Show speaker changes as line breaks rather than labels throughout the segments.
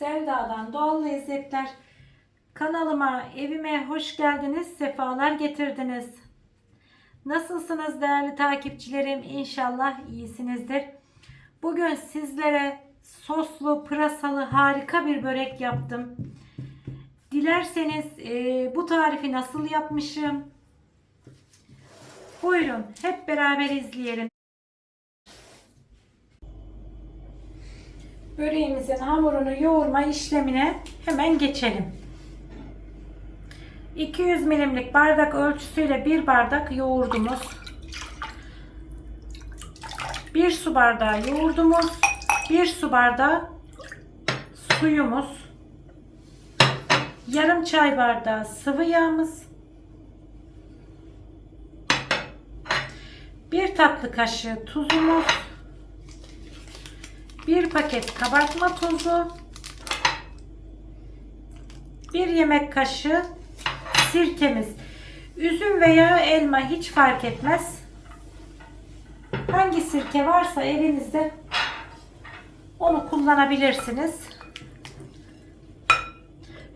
Selda'dan Doğal Lezzetler kanalıma, evime hoş geldiniz, sefalar getirdiniz. Nasılsınız değerli takipçilerim? İnşallah iyisinizdir. Bugün sizlere soslu, pırasalı harika bir börek yaptım. Dilerseniz e, bu tarifi nasıl yapmışım? Buyurun hep beraber izleyelim. Böreğimizin hamurunu yoğurma işlemine hemen geçelim. 200 milimlik bardak ölçüsüyle bir bardak yoğurdumuz. 1 su bardağı yoğurdumuz. 1 su bardağı suyumuz. Yarım çay bardağı sıvı yağımız. 1 tatlı kaşığı tuzumuz. 1 paket kabartma tozu, 1 yemek kaşığı sirkemiz. Üzüm veya elma hiç fark etmez. Hangi sirke varsa elinizde onu kullanabilirsiniz.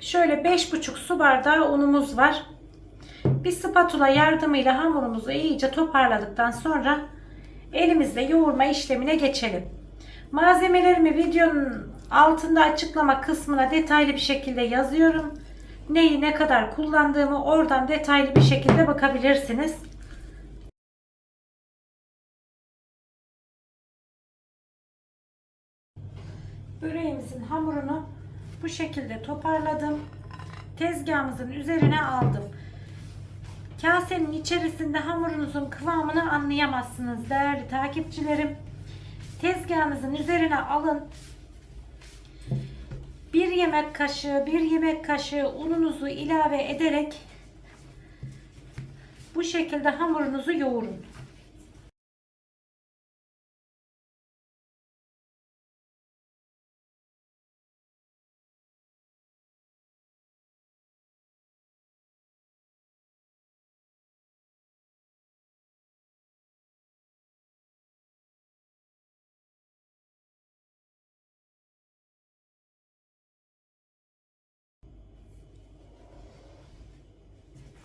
Şöyle 5,5 su bardağı unumuz var. Bir spatula yardımıyla hamurumuzu iyice toparladıktan sonra elimizle yoğurma işlemine geçelim. Malzemelerimi videonun altında açıklama kısmına detaylı bir şekilde yazıyorum. Neyi ne kadar kullandığımı oradan detaylı bir şekilde bakabilirsiniz. Böreğimizin hamurunu bu şekilde toparladım. Tezgahımızın üzerine aldım. Kasenin içerisinde hamurunuzun kıvamını anlayamazsınız değerli takipçilerim. Tezgahınızın üzerine alın. Bir yemek kaşığı, bir yemek kaşığı ununuzu ilave ederek bu şekilde hamurunuzu yoğurun.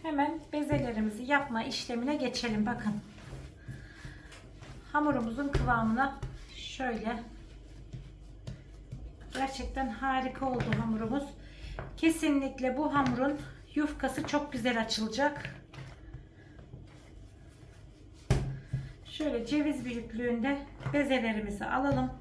Hemen bezelerimizi yapma işlemine geçelim. Bakın. Hamurumuzun kıvamına şöyle gerçekten harika oldu hamurumuz. Kesinlikle bu hamurun yufkası çok güzel açılacak. Şöyle ceviz büyüklüğünde bezelerimizi alalım.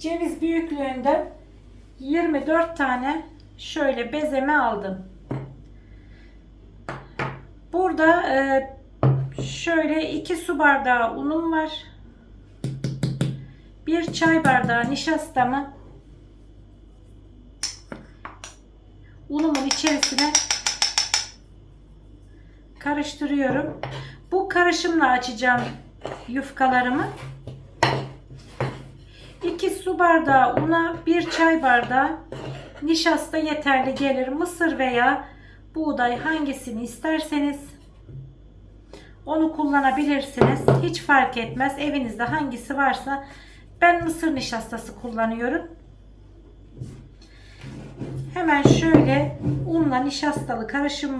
Ceviz büyüklüğünde 24 tane şöyle bezeme aldım. Burada e, şöyle 2 su bardağı unum var. 1 çay bardağı nişastamı unumun içerisine karıştırıyorum. Bu karışımla açacağım yufkalarımı. 2 su bardağı una, 1 çay bardağı nişasta yeterli gelir. Mısır veya buğday hangisini isterseniz onu kullanabilirsiniz. Hiç fark etmez. Evinizde hangisi varsa ben mısır nişastası kullanıyorum. Hemen şöyle unla nişastalı karışımı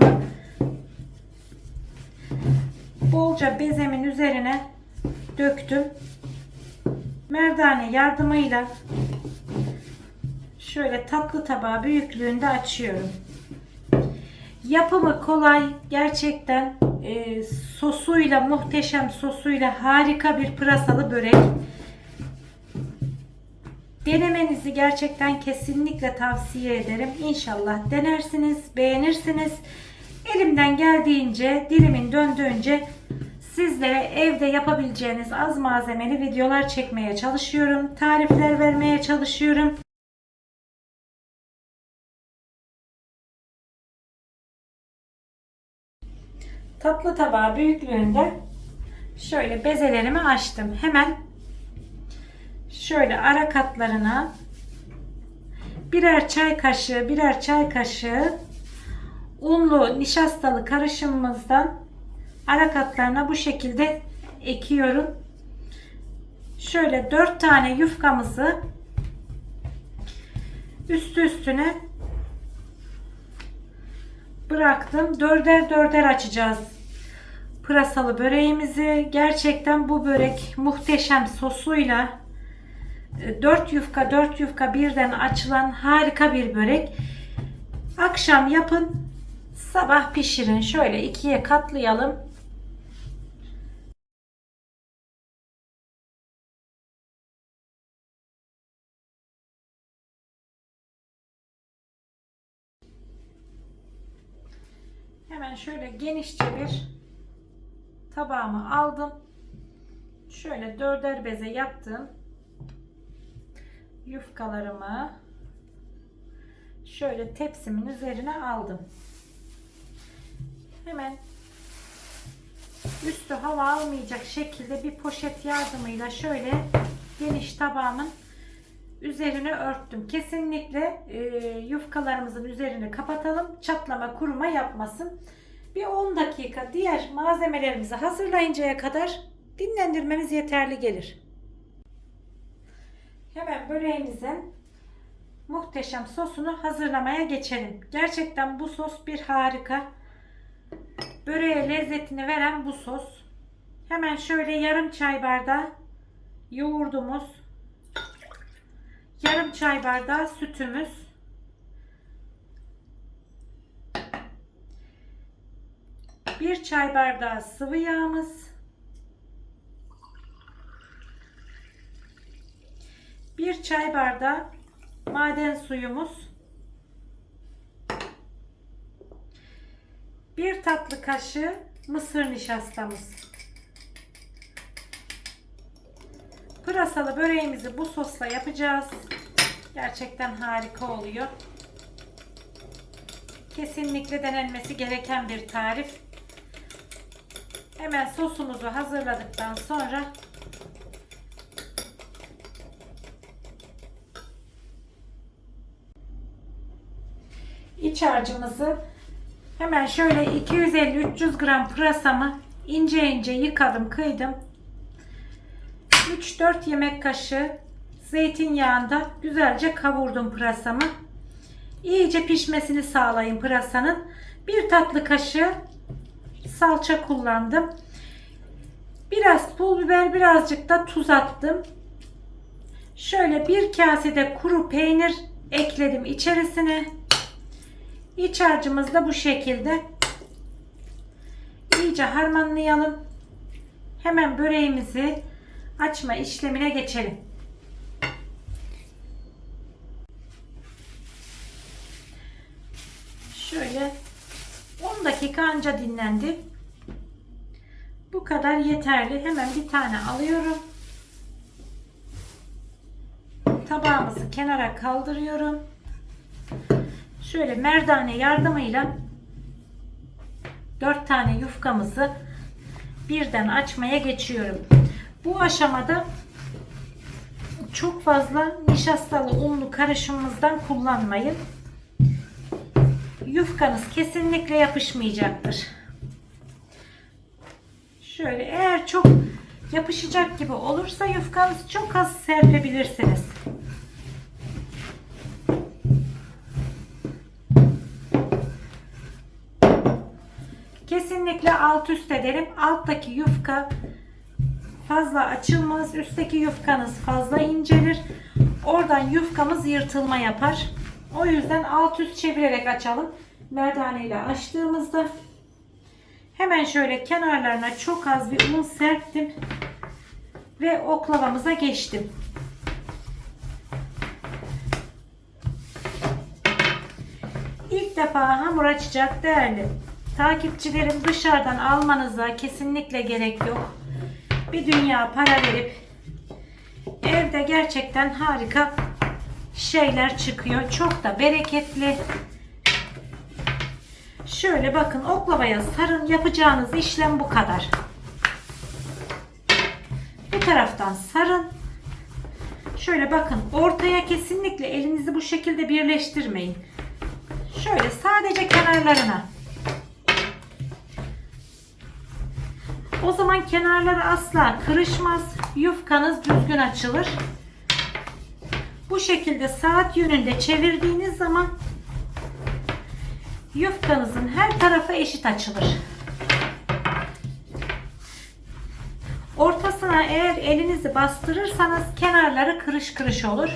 bolca bezemin üzerine döktüm merdane yardımıyla şöyle tatlı tabağı büyüklüğünde açıyorum. Yapımı kolay. Gerçekten e, sosuyla muhteşem sosuyla harika bir pırasalı börek. Denemenizi gerçekten kesinlikle tavsiye ederim. İnşallah denersiniz, beğenirsiniz. Elimden geldiğince, dilimin döndüğünce sizlere evde yapabileceğiniz az malzemeli videolar çekmeye çalışıyorum. Tarifler vermeye çalışıyorum. Tatlı tabağı büyüklüğünde Şöyle bezelerimi açtım. Hemen şöyle ara katlarına birer çay kaşığı, birer çay kaşığı unlu nişastalı karışımımızdan ara katlarına bu şekilde ekiyorum. Şöyle 4 tane yufkamızı üstü üstüne bıraktım. Dörder dörder açacağız pırasalı böreğimizi. Gerçekten bu börek muhteşem sosuyla 4 yufka 4 yufka birden açılan harika bir börek. Akşam yapın, sabah pişirin. Şöyle ikiye katlayalım. Şöyle genişçe bir tabağımı aldım. Şöyle dörder beze yaptım. Yufkalarımı şöyle tepsimin üzerine aldım. Hemen üstü hava almayacak şekilde bir poşet yardımıyla şöyle geniş tabağımın üzerine örttüm. Kesinlikle e, yufkalarımızın üzerini kapatalım. Çatlama, kuruma yapmasın. Bir 10 dakika diğer malzemelerimizi hazırlayıncaya kadar dinlendirmemiz yeterli gelir. Hemen böreğimizin muhteşem sosunu hazırlamaya geçelim. Gerçekten bu sos bir harika. Böreğe lezzetini veren bu sos. Hemen şöyle yarım çay bardağı yoğurdumuz, yarım çay bardağı sütümüz, bir çay bardağı sıvı yağımız, bir çay bardağı maden suyumuz, bir tatlı kaşığı mısır nişastamız. Pırasalı böreğimizi bu sosla yapacağız. Gerçekten harika oluyor. Kesinlikle denenmesi gereken bir tarif. Hemen sosumuzu hazırladıktan sonra iç harcımızı hemen şöyle 250-300 gram pırasamı ince ince yıkadım, kıydım. 3-4 yemek kaşığı zeytinyağında güzelce kavurdum pırasamı. İyice pişmesini sağlayın pırasanın. Bir tatlı kaşığı salça kullandım. Biraz pul biber, birazcık da tuz attım. Şöyle bir kasede kuru peynir ekledim içerisine. İç harcımız da bu şekilde. İyice harmanlayalım. Hemen böreğimizi açma işlemine geçelim. Şöyle 10 dakika anca dinlendi. Bu kadar yeterli. Hemen bir tane alıyorum. Tabağımızı kenara kaldırıyorum. Şöyle merdane yardımıyla 4 tane yufkamızı birden açmaya geçiyorum. Bu aşamada çok fazla nişastalı unlu karışımımızdan kullanmayın. Yufkanız kesinlikle yapışmayacaktır. Şöyle eğer çok yapışacak gibi olursa yufkanızı çok az serpebilirsiniz. Kesinlikle alt üst ederim. Alttaki yufka fazla açılmaz. Üstteki yufkanız fazla incelir. Oradan yufkamız yırtılma yapar. O yüzden alt üst çevirerek açalım. Merdane ile açtığımızda hemen şöyle kenarlarına çok az bir un serptim ve oklavamıza geçtim. İlk defa hamur açacak değerli takipçilerim dışarıdan almanıza kesinlikle gerek yok. Bir dünya para verip evde gerçekten harika şeyler çıkıyor. Çok da bereketli. Şöyle bakın oklavaya sarın yapacağınız işlem bu kadar. Bu taraftan sarın. Şöyle bakın ortaya kesinlikle elinizi bu şekilde birleştirmeyin. Şöyle sadece kenarlarına. O zaman kenarları asla kırışmaz. Yufkanız düzgün açılır. Bu şekilde saat yönünde çevirdiğiniz zaman yufkanızın her tarafı eşit açılır. Ortasına eğer elinizi bastırırsanız kenarları kırış kırış olur.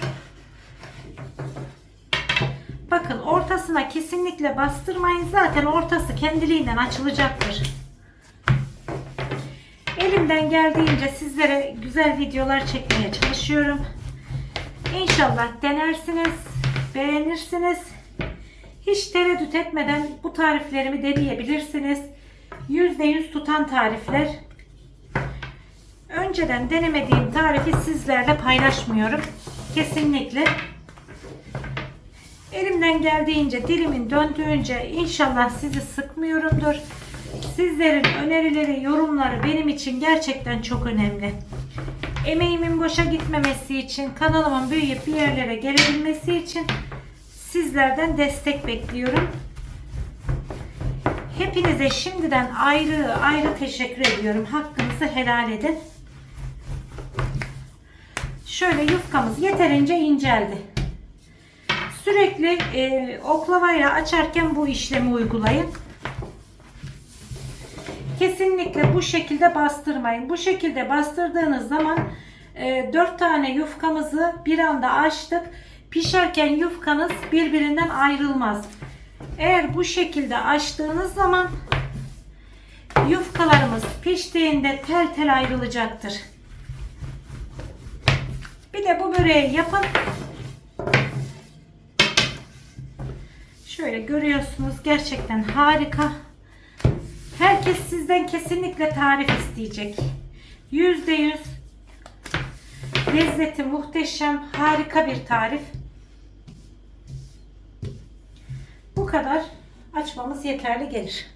Bakın ortasına kesinlikle bastırmayın. Zaten ortası kendiliğinden açılacaktır. Elimden geldiğince sizlere güzel videolar çekmeye çalışıyorum. İnşallah denersiniz, beğenirsiniz. Hiç tereddüt etmeden bu tariflerimi deneyebilirsiniz. %100 tutan tarifler. Önceden denemediğim tarifi sizlerle paylaşmıyorum. Kesinlikle. Elimden geldiğince, dilimin döndüğünce inşallah sizi sıkmıyorumdur. Sizlerin önerileri, yorumları benim için gerçekten çok önemli. Emeğimin boşa gitmemesi için, kanalımın büyüyüp bir yerlere gelebilmesi için sizlerden destek bekliyorum. Hepinize şimdiden ayrı ayrı teşekkür ediyorum. Hakkınızı helal edin. Şöyle yufkamız yeterince inceldi. Sürekli e, oklavayla açarken bu işlemi uygulayın. Kesinlikle bu şekilde bastırmayın. Bu şekilde bastırdığınız zaman e, 4 tane yufkamızı bir anda açtık. Pişerken yufkanız birbirinden ayrılmaz. Eğer bu şekilde açtığınız zaman yufkalarımız piştiğinde tel tel ayrılacaktır. Bir de bu böreği yapın. Şöyle görüyorsunuz gerçekten harika. Herkes sizden kesinlikle tarif isteyecek. Yüzde yüz lezzeti muhteşem, harika bir tarif. Bu kadar açmamız yeterli gelir.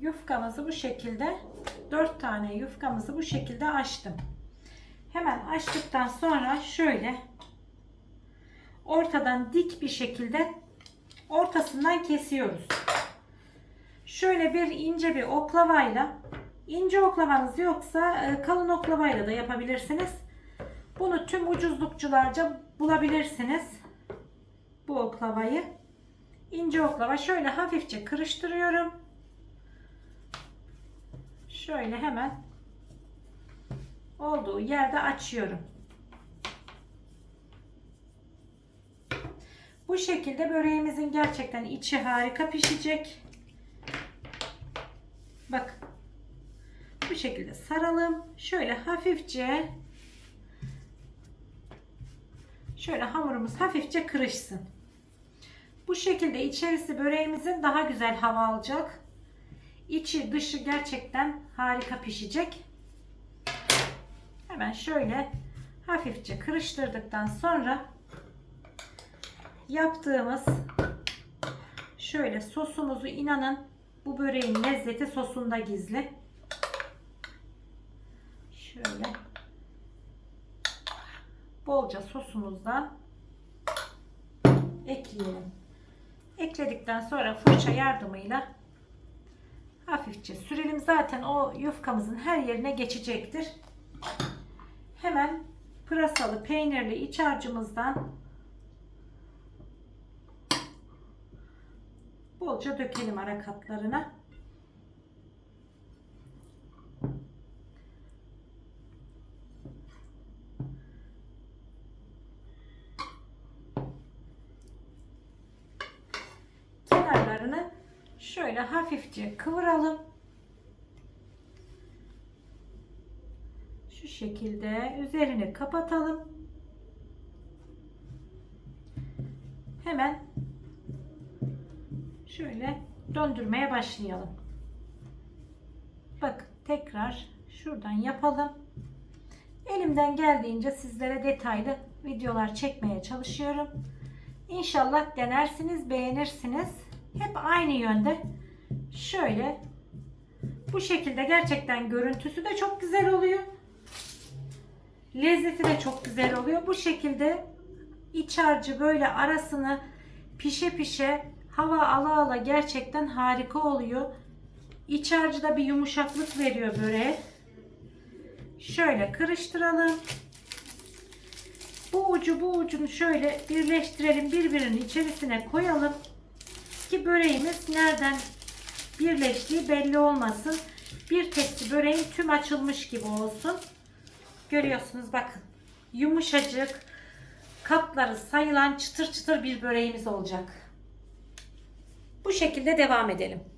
Yufkamızı bu şekilde 4 tane yufkamızı bu şekilde açtım. Hemen açtıktan sonra şöyle ortadan dik bir şekilde ortasından kesiyoruz. Şöyle bir ince bir oklavayla ince oklavanız yoksa e, kalın oklavayla da yapabilirsiniz. Bunu tüm ucuzlukçularca bulabilirsiniz. Bu oklavayı. ince oklava şöyle hafifçe kırıştırıyorum. Şöyle hemen olduğu yerde açıyorum. Bu şekilde böreğimizin gerçekten içi harika pişecek. Bak. Bu şekilde saralım. Şöyle hafifçe şöyle hamurumuz hafifçe kırışsın. Bu şekilde içerisi böreğimizin daha güzel hava alacak. İçi dışı gerçekten harika pişecek. Hemen şöyle hafifçe kırıştırdıktan sonra yaptığımız şöyle sosumuzu inanın bu böreğin lezzeti sosunda gizli. Şöyle bolca sosumuzdan ekleyelim. Ekledikten sonra fırça yardımıyla hafifçe sürelim. Zaten o yufkamızın her yerine geçecektir. Hemen pırasalı peynirli iç harcımızdan bolca dökelim ara katlarına. Kenarlarını şöyle hafifçe kıvıralım. Şu şekilde üzerini kapatalım. Hemen şöyle döndürmeye başlayalım. Bak tekrar şuradan yapalım. Elimden geldiğince sizlere detaylı videolar çekmeye çalışıyorum. İnşallah denersiniz, beğenirsiniz. Hep aynı yönde şöyle Bu şekilde gerçekten görüntüsü de çok güzel oluyor. Lezzeti de çok güzel oluyor. Bu şekilde iç harcı böyle arasını pişe pişe hava ala ala gerçekten harika oluyor. İç harcı da bir yumuşaklık veriyor böreğe. Şöyle karıştıralım. Bu ucu bu ucunu şöyle birleştirelim. Birbirinin içerisine koyalım. Ki böreğimiz nereden birleştiği belli olmasın. Bir tepsi böreğin tüm açılmış gibi olsun. Görüyorsunuz bakın. Yumuşacık kapları sayılan çıtır çıtır bir böreğimiz olacak. Bu şekilde devam edelim.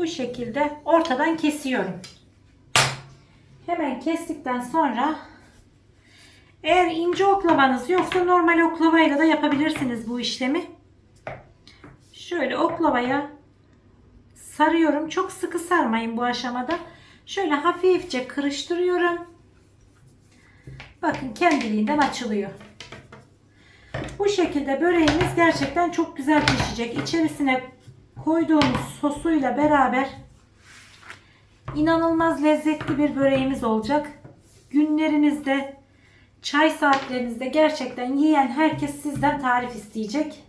Bu şekilde ortadan kesiyorum. Hemen kestikten sonra eğer ince oklavanız yoksa normal oklavayla da yapabilirsiniz bu işlemi. Şöyle oklavaya sarıyorum. Çok sıkı sarmayın bu aşamada. Şöyle hafifçe kırıştırıyorum. Bakın kendiliğinden açılıyor. Bu şekilde böreğimiz gerçekten çok güzel pişecek. İçerisine koyduğumuz sosuyla beraber inanılmaz lezzetli bir böreğimiz olacak. Günlerinizde, çay saatlerinizde gerçekten yiyen herkes sizden tarif isteyecek.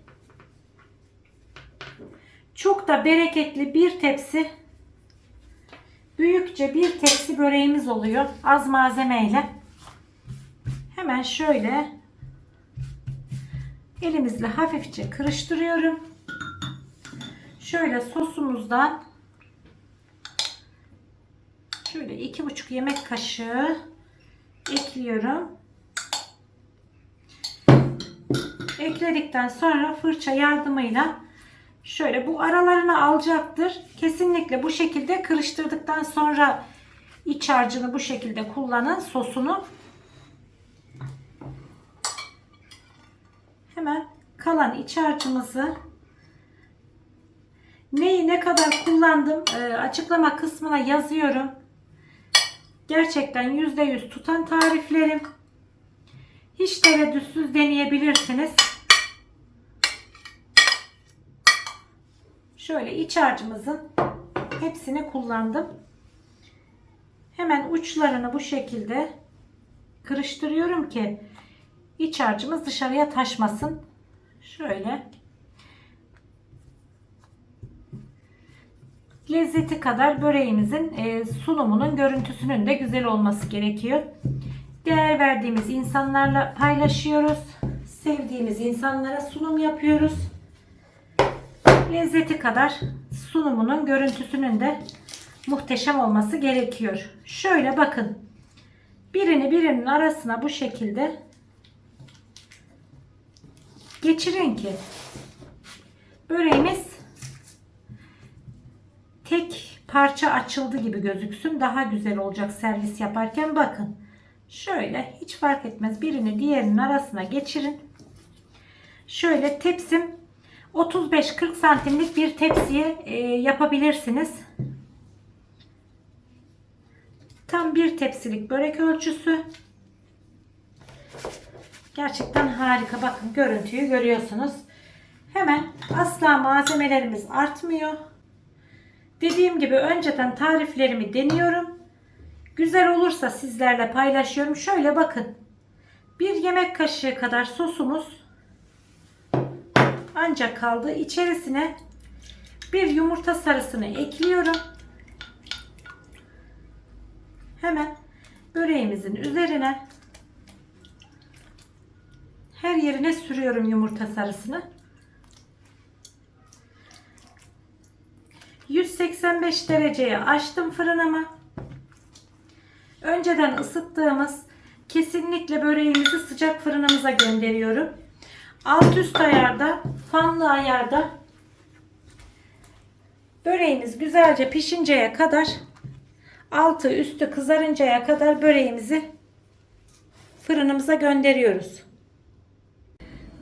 Çok da bereketli bir tepsi, büyükçe bir tepsi böreğimiz oluyor. Az malzemeyle. Hemen şöyle elimizle hafifçe karıştırıyorum. Şöyle sosumuzdan şöyle iki buçuk yemek kaşığı ekliyorum. Ekledikten sonra fırça yardımıyla şöyle bu aralarını alacaktır. Kesinlikle bu şekilde karıştırdıktan sonra iç harcını bu şekilde kullanın sosunu. Hemen kalan iç harcımızı neyi ne kadar kullandım e, açıklama kısmına yazıyorum. Gerçekten %100 tutan tariflerim. Hiç tereddütsüz deneyebilirsiniz. Şöyle iç harcımızın hepsini kullandım. Hemen uçlarını bu şekilde kırıştırıyorum ki iç harcımız dışarıya taşmasın. Şöyle lezzeti kadar böreğimizin e, sunumunun görüntüsünün de güzel olması gerekiyor. Değer verdiğimiz insanlarla paylaşıyoruz. Sevdiğimiz insanlara sunum yapıyoruz. Lezzeti kadar sunumunun görüntüsünün de muhteşem olması gerekiyor. Şöyle bakın. Birini birinin arasına bu şekilde geçirin ki böreğimiz tek parça açıldı gibi gözüksün. Daha güzel olacak servis yaparken. Bakın. Şöyle hiç fark etmez. Birini diğerinin arasına geçirin. Şöyle tepsim 35-40 santimlik bir tepsiye e, yapabilirsiniz. Tam bir tepsilik börek ölçüsü. Gerçekten harika. Bakın görüntüyü görüyorsunuz. Hemen asla malzemelerimiz artmıyor. Dediğim gibi önceden tariflerimi deniyorum. Güzel olursa sizlerle paylaşıyorum. Şöyle bakın. Bir yemek kaşığı kadar sosumuz ancak kaldı. İçerisine bir yumurta sarısını ekliyorum. Hemen böreğimizin üzerine her yerine sürüyorum yumurta sarısını. 185 dereceye açtım fırınımı. Önceden ısıttığımız kesinlikle böreğimizi sıcak fırınımıza gönderiyorum. Alt üst ayarda, fanlı ayarda böreğimiz güzelce pişinceye kadar altı üstü kızarıncaya kadar böreğimizi fırınımıza gönderiyoruz.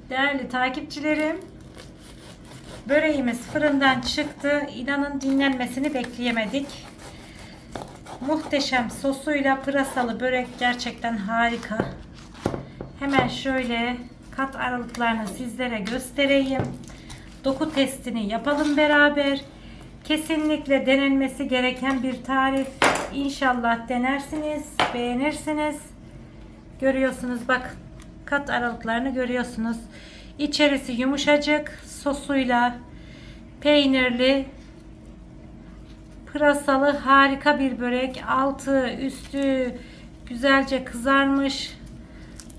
Değerli takipçilerim, böreğimiz fırından çıktı. İnanın dinlenmesini bekleyemedik. Muhteşem sosuyla pırasalı börek gerçekten harika. Hemen şöyle kat aralıklarını sizlere göstereyim. Doku testini yapalım beraber. Kesinlikle denenmesi gereken bir tarif. İnşallah denersiniz, beğenirsiniz. Görüyorsunuz bak kat aralıklarını görüyorsunuz. İçerisi yumuşacık sosuyla peynirli pırasalı harika bir börek. Altı üstü güzelce kızarmış.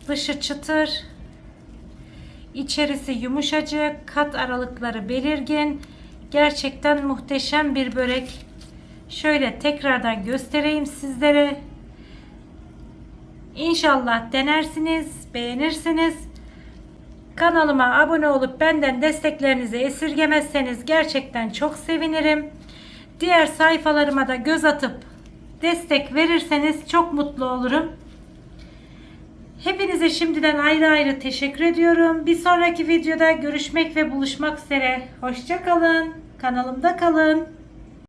Dışı çıtır. İçerisi yumuşacık. Kat aralıkları belirgin. Gerçekten muhteşem bir börek. Şöyle tekrardan göstereyim sizlere. İnşallah denersiniz, beğenirsiniz. Kanalıma abone olup benden desteklerinizi esirgemezseniz gerçekten çok sevinirim. Diğer sayfalarıma da göz atıp destek verirseniz çok mutlu olurum. Hepinize şimdiden ayrı ayrı teşekkür ediyorum. Bir sonraki videoda görüşmek ve buluşmak üzere. Hoşçakalın. Kanalımda kalın.